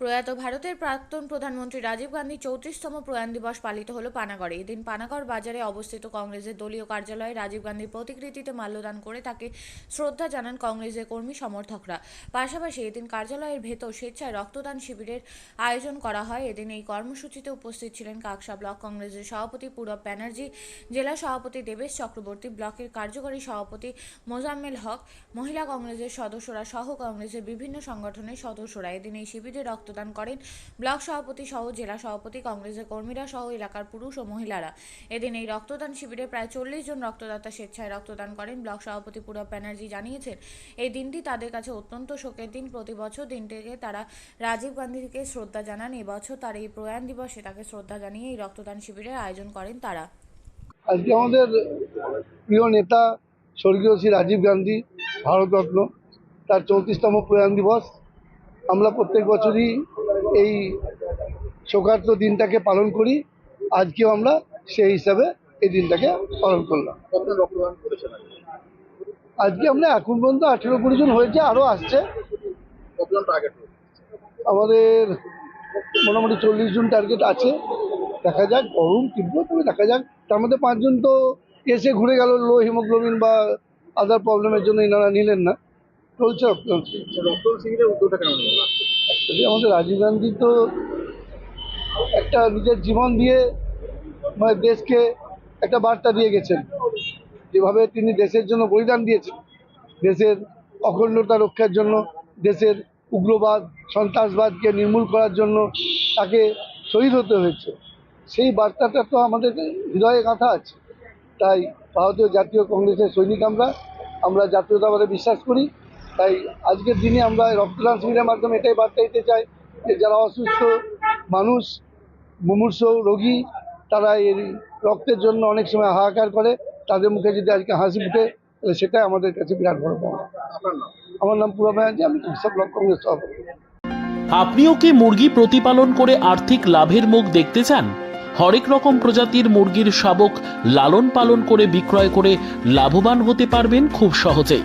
প্রয়াত ভারতের প্রাক্তন প্রধানমন্ত্রী রাজীব গান্ধী চৌত্রিশতম প্রয়াণ দিবস পালিত হল পানাগড়ে। এদিন পানাগড় বাজারে অবস্থিত কংগ্রেসের দলীয় কার্যালয়ে রাজীব গান্ধীর প্রতিকৃতিতে মাল্যদান করে তাকে শ্রদ্ধা জানান কংগ্রেসের কর্মী সমর্থকরা। পাশাপাশি এদিন কার্যালয়ের ভেতর স্বেচ্ছায় রক্তদান শিবিরের আয়োজন করা হয়। এদিন এই কর্মসূচিতে উপস্থিত ছিলেন কাকসা ব্লক কংগ্রেসের সভাপতি পূরব ব্যানার্জি, জেলা সভাপতি দেবেশ চক্রবর্তী, ব্লকের কার্যকরী সভাপতি মোজাম্মেল হক, মহিলা কংগ্রেসের সদস্যরা সহ কংগ্রেসের বিভিন্ন সংগঠনের সদস্যরা। এদিন এই শিবিরে রক্তদান করেন। ব্লক সভাপতি সহ জেলা সভাপতি, কংগ্রেসের কর্মীরা সহ এলাকার পুরুষ ও মহিলারা। এদিন এই রক্তদান শিবিরে প্রায় চল্লিশ জন রক্তদাতা স্বেচ্ছায় রক্তদান করেন। ব্লক সভাপতি পূরব ব্যানার্জি জানিয়েছেন, এই দিনটি তাদের কাছে অত্যন্ত শোকের দিন। প্রতি বছর দিনটিকে তারা রাজীব গান্ধীকে শ্রদ্ধা জানান। এবছর তার এই প্রয়াণ দিবসে তাকে শ্রদ্ধা জানিয়ে এই রক্তদান শিবিরের আয়োজন করেন তারা। আজকে আমাদের প্রিয় নেতা স্বর্গীয় শ্রী রাজীব গান্ধী, ভারতরত্ন, তার চৌত্রিশতম প্রয়াণ দিবস। আমরা প্রত্যেক বছরই এই শোকার্ত দিনটাকে পালন করি। আজকেও আমরা সেই হিসাবে এই দিনটাকে পালন করলাম? আজকে? আমরা এখন পর্যন্ত আঠেরো কুড়ি জন হয়েছে আরও আসছে। আমাদের মোটামুটি চল্লিশ জন টার্গেট আছে। দেখা যাক গরম তীব্র তবে দেখা যাক। তার মধ্যে পাঁচজন তো এসে ঘুরে গেল লো হিমোগ্লোবিন বা আদার প্রবলেমের জন্য এনারা নিলেন না। চলছে নিলেন Actually আমাদের রাজীব গান্ধী তো একটা নিজের জীবন দিয়ে মানে দেশকে একটা বার্তা দিয়ে গেছেন। যেভাবে তিনি দেশের জন্য বলিদান দিয়েছেন দেশের অখণ্ডতা রক্ষার জন্য দেশের উগ্রবাদ সন্ত্রাসবাদকে নির্মূল করার জন্য তাকে শহীদ হতে হয়েছে। সেই বার্তাটা তো আমাদের হৃদয়ে গাঁথা আছে। তাই ভারতীয় জাতীয় কংগ্রেসের সৈনিক আমরা আমরা জাতীয়তাবাদে বিশ্বাস করি। তাই আজকের দিনে আমরা রক্তদান শিবিরের মাধ্যমে এটাই বার্তা দিতে চাই যে যারা অসুস্থ মানুষ মুমূর্ষ রোগী তারা এই রক্তের জন্য অনেক সময় হাহাকার করে তাদের মুখে যদি আজকে হাসি ফুটে তাহলে সেটাই আমাদের কাছে বিরাট বড় পাওয়া আমার নাম পুরা ব্যানার্জি আমি কৃষক ব্লক কংগ্রেস সভাপতি। আপনিও কি মুরগি প্রতিপালন করে আর্থিক লাভের মুখ দেখতে চান? হরেক রকম প্রজাতির মুরগির শাবক লালন পালন করে বিক্রয় করে লাভবান হতে পারবেন খুব সহজেই।